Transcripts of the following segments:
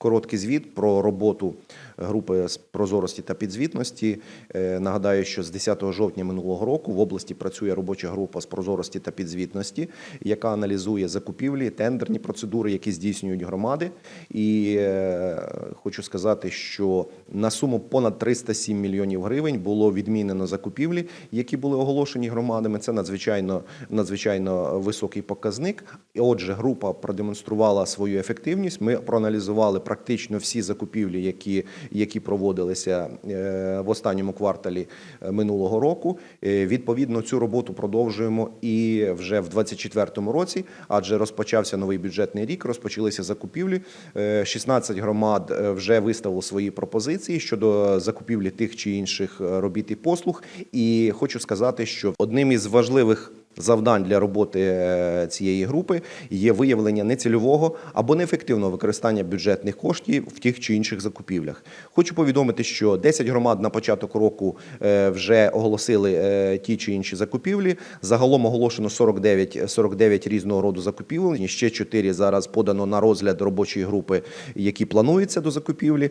Короткий звіт про роботу групи з прозорості та підзвітності. Е, Нагадаю, що з 10 жовтня минулого року в області працює робоча група з прозорості та підзвітності, яка аналізує закупівлі, тендерні процедури, які здійснюють громади. І е, хочу сказати, що на суму понад 307 мільйонів гривень було відмінено закупівлі, які були оголошені громадами. Це надзвичайно надзвичайно високий показник. Отже, група продемонструвала свою ефективність. Ми проаналізували практично всі закупівлі, які, які проводилися е, в останньому кварталі е, минулого року. Е, Відповідно, цю роботу продовжуємо і вже в 2024 році, адже розпочався новий бюджетний рік, розпочалися закупівлі. Е, 16 громад вже виставили свої пропозиції щодо закупівлі тих чи інших робіт і послуг. І хочу сказати, що одним із важливих завдань для роботи е, цієї групи є виявлення нецільового або неефективного використання бюджетних коштів в тих чи інших закупівлях. Хочу повідомити, що 10 громад на початок року е, вже оголосили е, ті чи інші закупівлі. Загалом оголошено 49, 49 різного роду закупівель. Ще 4 зараз подано на розгляд робочої групи, які плануються до закупівлі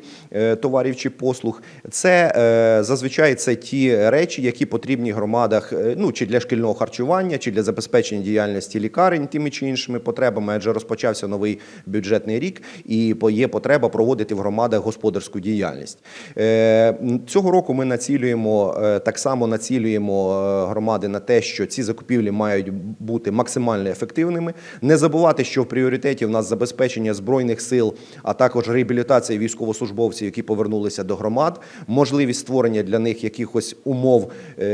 товарів чи послуг. Це зазвичай це ті речі, які потрібні громадах, ну чи для шкільного харчування, чи для забезпечення діяльності лікарень тими чи іншими потребами, адже розпочався новий бюджетний рік, і є потреба проводити в громадах господарську діяльність. Е, Цього року ми націлюємо е, так само націлюємо е, громади на те, що ці закупівлі мають бути максимально ефективними. Не забувати, що в пріоритеті в нас забезпечення збройних сил, а також реабілітація військовослужбовців, які повернулися до громад, можливість створення для них якихось умов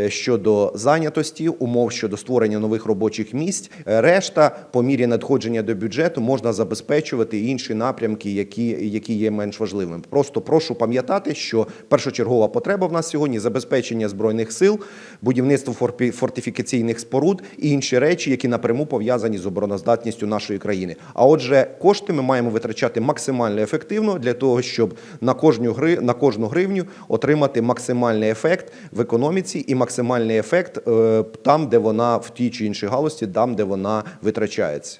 щодо зайнятості, умов щодо створення нових робочих місць. Е, Решта, по мірі надходження до бюджету, можна забезпечувати інші напрямки, які, які є менш важливими. Просто прошу пам'ятати, що першочергова потреба в нас сьогодні забезпечення збройних сил, будівництво фортифікаційних споруд і інші речі, які напряму пов'язані з обороноздатністю нашої країни. А отже, кошти ми маємо витрачати максимально ефективно для того, щоб на кожну гри на кожну гривню отримати максимальний ефект в економіці і максимальний ефект е, там, де вона в тій чи іншій галузі, там, де вона витрачається.